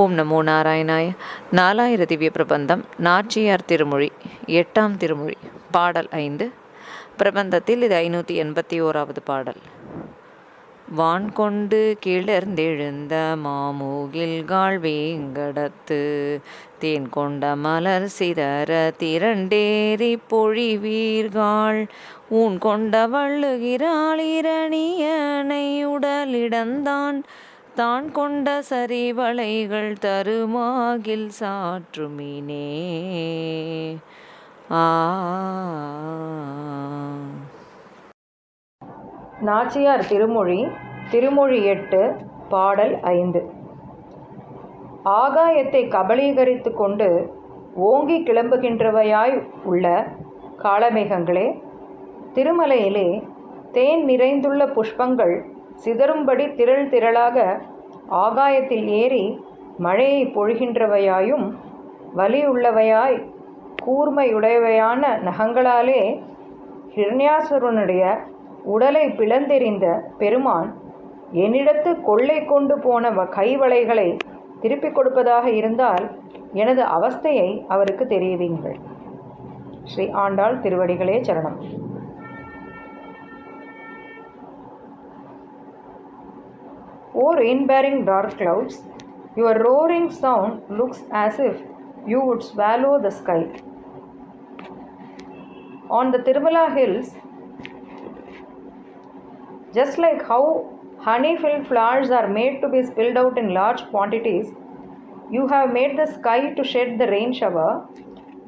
ஓம் நமோ நாராயணாய. நாலாயிர திவ்ய பிரபந்தம் நாச்சியார் திருமொழி எட்டாம் திருமொழி பாடல் ஐந்து. பிரபந்தத்தில் இது ஐநூற்றி எண்பத்தி ஓராவது பாடல். வான் கொண்டு கிளர்ந்தெழுந்த மாமூகில் வேங்கடத்து தேன் கொண்ட மலர் சிதற திரண்டேறி பொழிவீர்காள் ஊன் கொண்ட வள்ளுகிறாள் இரணியனை உடலிடந்தான். தான் கொண்ட சரிவளைகள் தருமாகில் சாற்றுமினே. ஆ. நாச்சியார் திருமொழி திருமொழி எட்டு பாடல் ஐந்து. ஆகாயத்தை கபலீகரித்து கொண்டு ஓங்கி கிளம்புகின்றவையாய் உள்ள காளமேகங்களே திருமலையிலே தேன் நிறைந்துள்ள புஷ்பங்கள் சிதறும்படி திரள் திரளாக ஆகாயத்தில் ஏறி மழையை பொழிகின்றவையாயும் வலியுள்ளவையாய் கூர்மையுடையவையான நகங்களாலே ஹிரண்யாசுரனுடைய உடலை பிளந்தெறிந்த பெருமான் என்னிடத்து கொள்ளை கொண்டு போன வ கைவளைகளை திருப்பிக் கொடுப்பதாக இருந்தால் எனது அவஸ்தையை அவருக்கு தெரிவிங்கள் ஸ்ரீ ஆண்டாள் திருவடிகளே சரணம். O rain-bearing dark clouds, your roaring sound looks as if you would swallow the sky. On the Tirumala hills, just like how honey-filled flowers are made to be spilled out in large quantities, you have made the sky to shed the rain shower,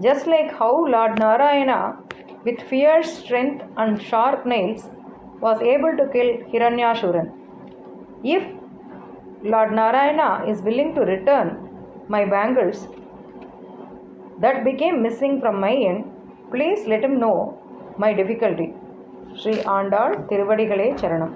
just like how Lord Narayana, with fierce strength and sharp nails, was able to kill Hiranyashuran. If Lord Narayana is willing to return my bangles that became missing from my end, please let him know my difficulty. Sri Andal திருவடிகளே சரணம்